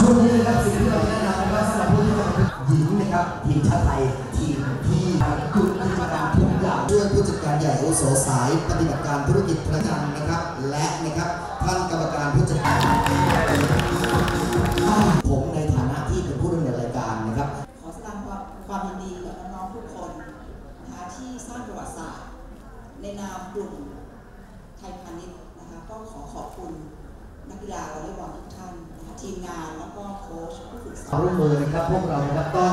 ช่วงนี้นะครับสิ่งที่เราจะแนะนำนะครับสำหรับผู้ที่จะเป็นหญิงนะครับทีมชาติไทยทีมที่กลุ่มกิจการทุกอย่างด้วยผู้จัดการใหญ่โอโสสาย ปฏิบัติการธุรกิจประกันนะครับ และนะครับท่านกรรมการผู้จัดการผมในฐานะที่เป็นผู้ดำเนินรายการนะครับ ขอแสดงความความยินดีกับน้องๆทุกคนนะคะที่สร้างประวัติศาสตร์ในนามกลุ่มไทยพาณิชย์ นะคะก็ขอขอบคุณนักกีฬาวอลเลย์บอลทุกท่านนะคะทีมงานแล้วก็โค้ชผู้ฝึกสคอวามนร่วมมือนะครับพวกเรานะครับต้อง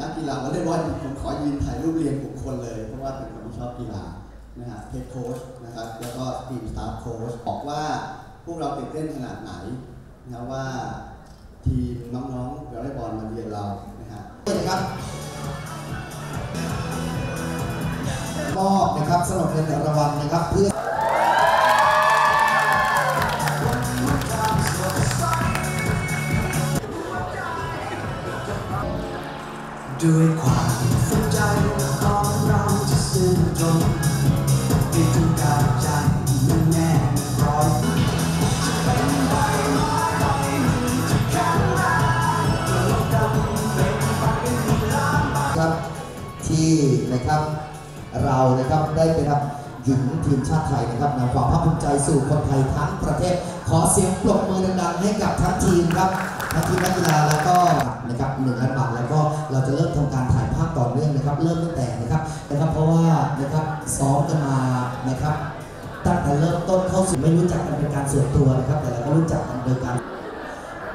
นักกีฬาวอลเลย์บอลผมขอยืนถ่ายรูปเรียนบุคคลเลย เพราะว่าเป็นคนที่ชอบกีฬานะฮะเฮดโค้ชนะครับแล้วก็ทีมสตาฟโค้ชบอกว่าพวกเราตื่นเต้นขนาดไหนนะว่าทีมน้องๆวอลเลย์บอลมาเยือนเรานะฮะนะครับมอบนะครับสำหรับเงินรางวัลนะครับเพื่อ ด้วยความฝันใจของเราที่ซื่อตรงที่ต้องการใจมันแน่ร้อยจะเป็นใบไม้ใบหนึ่งที่แข็งแรงเกิดดำเป็นไปไมีล้านบาทครับที่นะครับเรานะครับได้ไปรับหญิงทีมชาติไทยนะครับนำความภาคภูมิใจสู่คนไทยทั้งประเทศ ขอเสียงปรบมือดังๆให้กับทั้งทีมครับทั้งทีมนักกีฬาแล้วก็ นะครับหนึ่งล้านบาทแล้วก็เราจะเริ่มทำการถ่ายภาพต่อเนื่องนะครับ เริ่มตั้งแต่นะครับนะครับเพราะว่านะครับซ้อมกันมานะครับตั้งแต่เริ่มต้นเข้าสู่ไม่รู้จักกันเป็นการส่วนตัวนะครับ แต่เราก็รู้จักกันโดยการ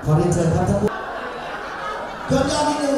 ขอเรียนเชิญครับท่านผู้ยอดยอดนิดนึง